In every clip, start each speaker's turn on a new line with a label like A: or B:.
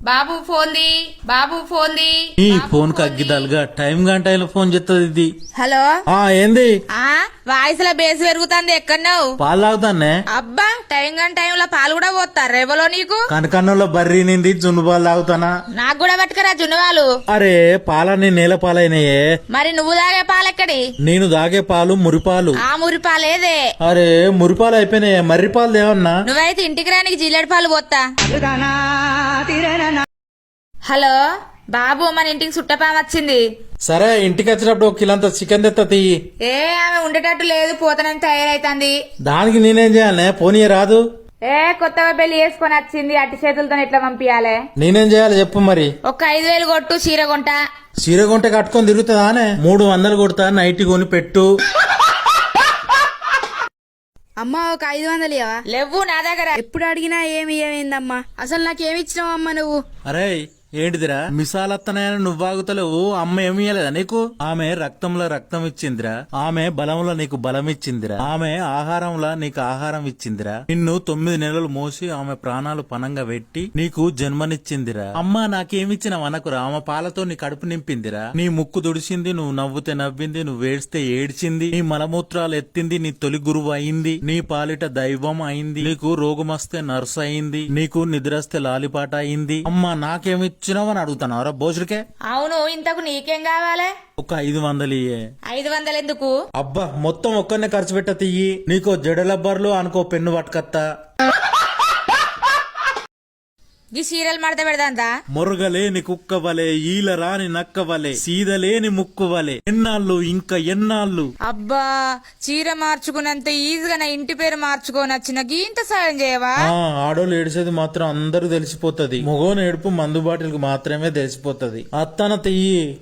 A: బాబు ఫోన్ది బాబు ఫోన్ది
B: ఈ ఫోన్ కగ్గిదలుగా టైం గంటలో ఫోన్ చేస్తుంది ఇది.
A: హలో?
B: ఆ ఏంది?
A: ఆ వాయిస్లో బేస్ పెరుగుతుంది ఎక్కడున్నావు?
B: పాలు తాగుతానే
A: అబ్బా టైం గంట టైంలో పాలు కూడా పోతారు. రేవలో నీకు?
B: కనకన్నంలో బర్రీ నింది జున్ను పాలు తాగుతానా?
A: నాకు కూడా పట్టుకురా జున్నవాళ్ళు
B: అరే పాలన్నీ నేల పాలైనయే.
A: మరి నువ్వు తాగే పాలెక్కడి
B: నేను తాగే పాలు మురిపాలు.
A: ఆ మురి పాలేదే
B: అరే మురిపాలు అయిపోయినాయి. మర్రి పాలు దేవన్నా
A: నువ్వైతే ఇంటికి రానికి జిల్లెడు పాలు పోతా. హలో? బాబు మన ఇంటికి సుట్టపామ వచ్చింది.
B: సరే ఇంటికి వచ్చినప్పుడు ఒక కిలంత చికెన్ తెత్త తీయి.
A: ఏ ఆమె ఉండేటట్టు లేదు పోతనని తయారైతుంది.
B: దానికి నేనేం చేయాలనే పోనీ రాదు.
A: ఏ కొత్తగా పెళ్ళి చేసుకొని వచ్చింది అట్టి చేతులతో ఎట్లా పంపించాలే
B: నేనేం చేయాలి చెప్పు మరి.
A: ఒక ఐదు వేలు కొట్టు చీర కొంట.
B: చీర గుంట కట్టుకొని తిరుగుతుందానే? మూడు వందలు కొడతా నైట్ కొని పెట్టు.
C: అమ్మా ఒక ఐదు వందలు
A: లేవు నా దగ్గర.
C: ఎప్పుడు అడిగినా ఏమి ఇవ్వమైందమ్మా అసలు నాకేమి ఇచ్చినావు అమ్మా నువ్వు?
B: అరే ఏంటిదిరా? మిసాలత్తనాయని నువ్వాగుతలేవు అమ్మ ఏమి ఇయ్యలేదా నీకు? ఆమె రక్తంలో రక్తం ఇచ్చిందిరా. ఆమె బలంలో నీకు బలం ఇచ్చిందిరా. ఆమె ఆహారంలో నీకు ఆహారం ఇచ్చిందిరా. నిన్ను తొమ్మిది నెలలు మోసి ఆమె ప్రాణాలు పనంగా పెట్టి నీకు జన్మనిచ్చిందిరా. అమ్మ నాకేమిచ్చిన వనకురా ఆమె పాలతో నీ కడుపు నింపిందిరా. నీ ముక్కు దుడిసింది నువ్వు నవ్వుతే నవ్వింది నువ్వు వేడిస్తే ఏడ్చింది నీ మలమూత్రాలు ఎత్తింది నీ తొలి గురువు అయింది నీ పాలిట దైవం అయింది నీకు రోగమొస్తే నర్సు అయింది నీకు నిద్రస్తే లాలిపాట అయింది. అమ్మ నాకేమిచ్చినావని అడుగుతున్నావురా? భోజుడికే?
A: అవును ఇంతకు నీకేం కావాలి?
B: ఒక ఐదు వందలు ఇయ్యే.
A: ఐదు వందలు ఎందుకు?
B: అబ్బా మొత్తం ఒక్కనే ఖర్చు పెట్ట తీయి. నీకో జడలబ్బర్లు అనుకో పెన్ను పట్టుకత్తా.
A: ఈ సీరియల్ మడత పెడదాందా?
B: మొరగలేని కుక్క వలె ఈల రాని నక్క వలె సీదలేని ముక్కు వలె ఎన్నాళ్ళు ఇంకా ఎన్నాళ్ళు?
A: అబ్బా చీర మార్చుకున్నంత ఈజీగా నా ఇంటి పేరు మార్చుకొని వచ్చిన గీంత సాయం చేయవా?
B: ఆ ఆడోళ్ళు ఏడిసేది మాత్రం అందరూ తెలిసిపోతది. మగోని ఏడుపు మందు బాటిల్కి మాత్రమే తెలిసిపోతది. అత్తన తెయ్యి.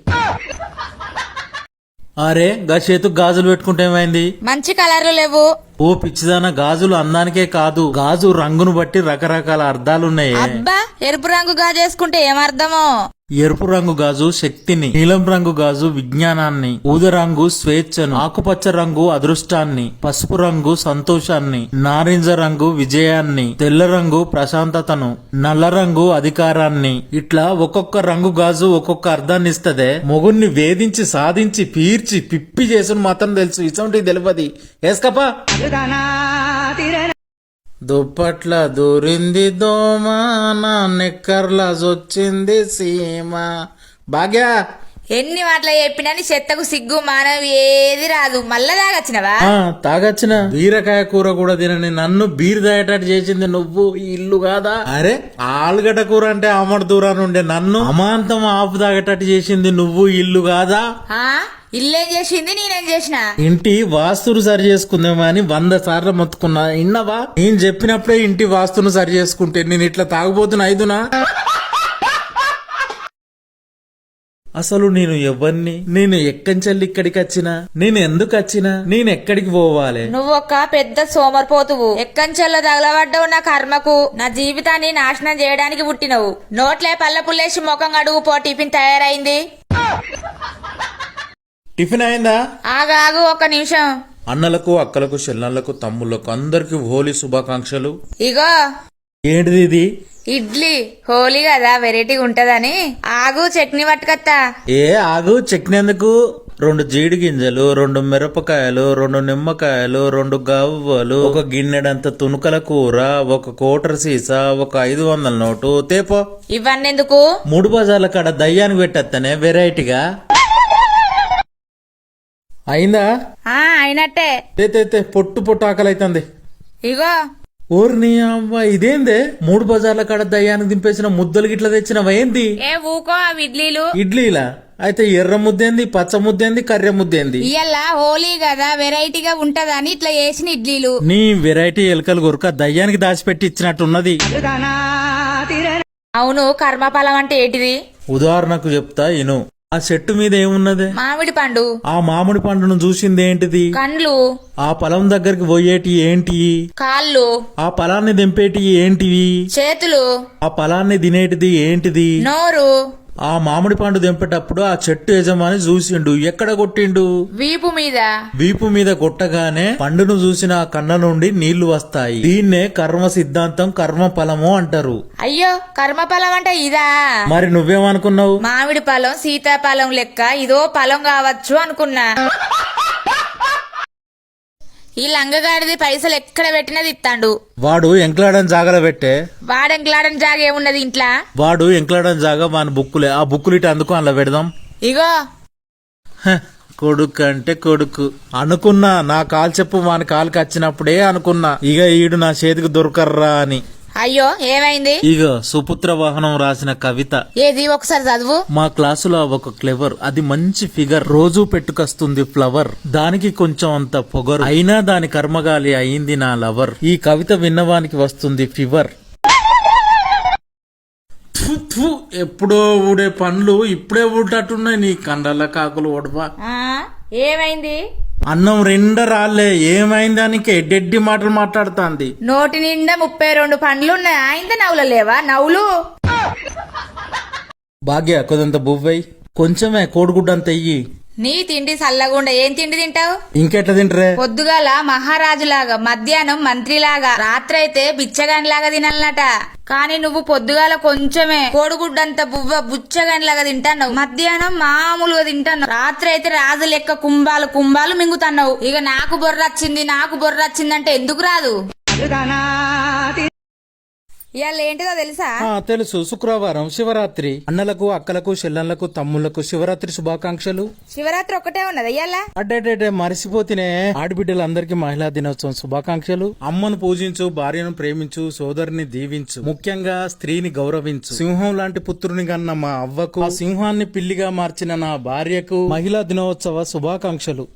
B: అరే గా చేతుకు గాజులు పెట్టుకుంటే ఏమైంది?
A: మంచి కలర్లు లేవు.
B: ఓ పిచ్చిదాన గాజులు అందానికే కాదు. గాజు రంగును బట్టి రకరకాల అర్థాలున్నాయి.
A: అబ్బా ఎరుపు రంగు గాజేసుకుంటే ఏమర్థమో?
B: ఎరుపు రంగు గాజు శక్తిని నీలం రంగు గాజు విజ్ఞానాన్ని ఊద రంగు స్వేచ్ఛను ఆకుపచ్చ రంగు అదృష్టాన్ని పసుపు రంగు సంతోషాన్ని నారింజ రంగు విజయాన్ని తెల్ల రంగు ప్రశాంతతను నల్ల రంగు అధికారాన్ని. ఇట్లా ఒక్కొక్క రంగు గాజు ఒక్కొక్క అర్థాన్ని ఇస్తదే. మొగుణ్ణి వేధించి సాధించి పీర్చి పిప్పి చేసుని మాత్రం తెలుసు. ఇసంటి తెలియదు ఏస్కపా దుప్పట్ల దూరింది దోమ నా నిక్కర్ల జొచ్చింది సీమ. భాగ్య!
A: ఎన్ని మాటలు చెప్పినా నీ చెత్తకు సిగ్గు మానవి ఏది రాదు. మళ్ళా దాగచ్చినవా
B: ఆ, తాగొచ్చిన. బీరకాయ కూర కూడా తినని నన్ను బీర్ తాగేటట్టు చేసింది నువ్వు ఈ ఇల్లు కాదా? అరే ఆలుగడ్డ కూర అంటే అమడు దూరాన్ని ఉండే నన్ను? అమాంతం ఆపు తాగేటట్టు చేసింది నువ్వు ఈ ఇల్లు కాదా?
A: ఆ? ఇల్లేం చేసింది నేనేం చేసిన?
B: ఇంటి వాస్తును సరి చేసుకుందామా అని వంద సార్లు మొత్తుకున్నా. ఇన్నవా? నేను చెప్పినప్పుడే ఇంటి వాస్తును సరి చేసుకుంటే నేను ఇట్లా తాగుబోతున్నా ఐదునా? అసలు నేను ఎవరిని? నేను ఎక్కంచెల్లి ఇక్కడికి వచ్చినా? నేను ఎందుకు వచ్చినా? నేను ఎక్కడికి పోవాలి?
A: నువ్వు ఒక పెద్ద సోమరిపోతువు. ఎక్కంచెల్లో తగలబడ్డావు నా కర్మకు? నా జీవితాన్ని నాశనం చేయడానికి పుట్టినవు. నోట్లే పళ్ళ పుల్లేసి ముఖం అడుగు పో టిఫిన్ తయారైంది.
B: టిఫిన్ అయిందా?
A: ఆగాగు ఒక నిమిషం.
B: అన్నలకు అక్కలకు చెల్లెళ్ళకు తమ్ముళ్ళకు అందరికి హోలీ శుభాకాంక్షలు.
A: ఇగో.
B: ఏంటిది ఇది?
A: ఇడ్లీ హోలీ కదా వెరైటీగా ఉంటదని. ఆగు చట్నీ పట్టుకత్తా.
B: ఏ ఆగు చెక్కినందుకు రెండు జీడి గింజలు రెండు మిరపకాయలు రెండు నిమ్మకాయలు రెండు గవ్వలు ఒక గిన్నెడంత తునుకల కూర ఒక కోటర్ సీసా ఒక ఐదు వందల నోటు. తేపో.
A: ఇవన్నీ ఎందుకు
B: మూడు బజార్ల కాడ దయ్యానికి పెట్టేస్తానే వెరైటీగా. అయిందా?
A: ఆ అయినట్టే.
B: తే తే, తే పొట్టు పొట్టు ఆకలి అవుతుంది
A: ఇగో.
B: ఓర్ని అవ్వ ఇదేందే? మూడు బజార్ల కాడ దయ్యానికి దింపేసిన ముద్దలు గిట్ల తెచ్చినవా ఏంది?
A: ఏ ఊకో అవి ఇడ్లీలు?
B: ఇడ్లీలా? అయితే ఎర్ర ముద్దేంది పచ్చ ముద్దేంది కర్రె ముద్దేంది?
A: ఇయ్యాల హోలీ కదా వెరైటీగా ఉంటదని ఇట్లా చేసిన ఇడ్లీలు.
B: నీ వెరైటీ ఎలకలు కొరక దయ్యానికి దాచిపెట్టి ఇచ్చినట్టున్నది.
A: అవును కర్మఫలం అంటే ఏంటిది?
B: ఉదాహరణకు చెప్తా ఇను. ఆ చెట్టు మీద ఏమున్నది?
A: మామిడి పండు.
B: ఆ మామిడి పండును చూసింది ఏంటిది?
A: కండ్లు.
B: ఆ పొలం దగ్గరికి పోయేటి ఏంటి?
A: కాళ్ళు.
B: ఆ పొలాన్ని దింపేటి ఏంటివి?
A: చేతులు.
B: ఆ పొలాన్ని తినేటిది ఏంటిది?
A: నోరు.
B: ఆ మామిడి పండు తెంపేటప్పుడు ఆ చెట్టు యజమాని చూసిండు. ఎక్కడ కొట్టిండు?
A: వీపు మీద.
B: వీపు మీద కొట్టగానే పండును చూసిన ఆ కన్న నుండి నీళ్ళు వస్తాయి. దీన్నే కర్మ సిద్ధాంతం కర్మ ఫలము అంటారు.
A: అయ్యో కర్మఫలం అంటే ఇదా?
B: మరి నువ్వేమనుకున్నావు?
A: మామిడి పழం సీతాఫలం లెక్క ఇదో ఫలం కావచ్చు అనుకున్నా. ఈ లంగగాడిది పైసలు ఎక్కడ పెట్టినది ఇత్తాండు
B: వాడు ఎంకలాడని జాగల పెట్టే.
A: వాడెంకలాడని జాగ ఏమున్నది ఇంట్లా?
B: వాడు ఎంకలాడని జాగా వాని బుక్కులే. ఆ బుక్కులు ఇటు అందుకు అందులో పెడదాం.
A: ఇగో.
B: హ, కొడుకు అంటే కొడుకు. అనుకున్నా నా కాలు చెప్పు వాని కాలుకి వచ్చినప్పుడే అనుకున్నా. ఇక ఈడు నా చేతికి దొరకర్రా అని.
A: అయ్యో ఏమైంది?
B: ఇక సుపుత్ర వాహనం రాసిన కవిత.
A: ఏది? ఒకసారి చదువు.
B: మా క్లాసులో ఒక క్లెవర్ అది మంచి ఫిగర్ రోజు పెట్టుకొస్తుంది ఫ్లవర్ దానికి కొంచెం అంత పొగరు. అయినా దాని కర్మగాలి అయింది నా లవర్ ఈ కవిత విన్నవానికి వస్తుంది ఫివర్ ఎప్పుడో ఊడే పండ్లు ఇప్పుడే ఊడేటట్టున్నాయి నీ కండల కాకులు ఓడవా
A: ఆ ఏమైంది?
B: అన్నం రెండ రాలే ఏమైంది దానికి ఎడ్డెడ్డి మాటలు మాట్లాడుతాంది.
A: నోటి నిండా ముప్పై రెండు పండ్లు ఉన్నాయి ఆయింత నవ్వులు లేవా? నవ్వులు.
B: భాగ్య కొదంత బువ్వై. కొంచెమే కోడిగుడ్డంత ఇయ్యి.
A: నీ తిండి చల్లగుండా ఏం తిండి తింటావు?
B: ఇంకెట్లా తింటరే?
A: పొద్దుగాల మహారాజులాగా మధ్యాహ్నం మంత్రిలాగా రాత్రైతే బిచ్చగానిలాగా తినాలన్నట. కానీ నువ్వు పొద్దుగాల కొంచెమే కోడిగుడ్డంత బువ్వ బుచ్చగానిలాగా తింటాన్నావు. మధ్యాహ్నం మామూలుగా తింటాన్నావు. రాత్రి అయితే రాజు లెక్క కుంభాలు కుంభాలు మింగుతున్నావు. ఇక నాకు బొర్రొచ్చింది నాకు బొర్రొచ్చింది అంటే ఎందుకు రాదు? ఇవాళ ఏంటిదో తెలుసా
B: తెలుసు. శుక్రవారం శివరాత్రి. అన్నలకు అక్కలకు చెల్లెళ్ళకు తమ్ముళ్ళకు శివరాత్రి శుభాకాంక్షలు.
A: శివరాత్రి ఒక్కటే ఉన్నది ఇవాళ
B: అడ్డే మరిసిపోతేనే ఆడబిడ్డలందరికీ మహిళా దినోత్సవం శుభాకాంక్షలు. అమ్మను పూజించు భార్యను ప్రేమించు సోదరుని దీవించు ముఖ్యంగా స్త్రీని గౌరవించు. సింహం లాంటి పుత్రుని కన్న మా అవ్వకు ఆ సింహాన్ని పిల్లిగా మార్చిన నా భార్యకు మహిళా దినోత్సవ శుభాకాంక్షలు.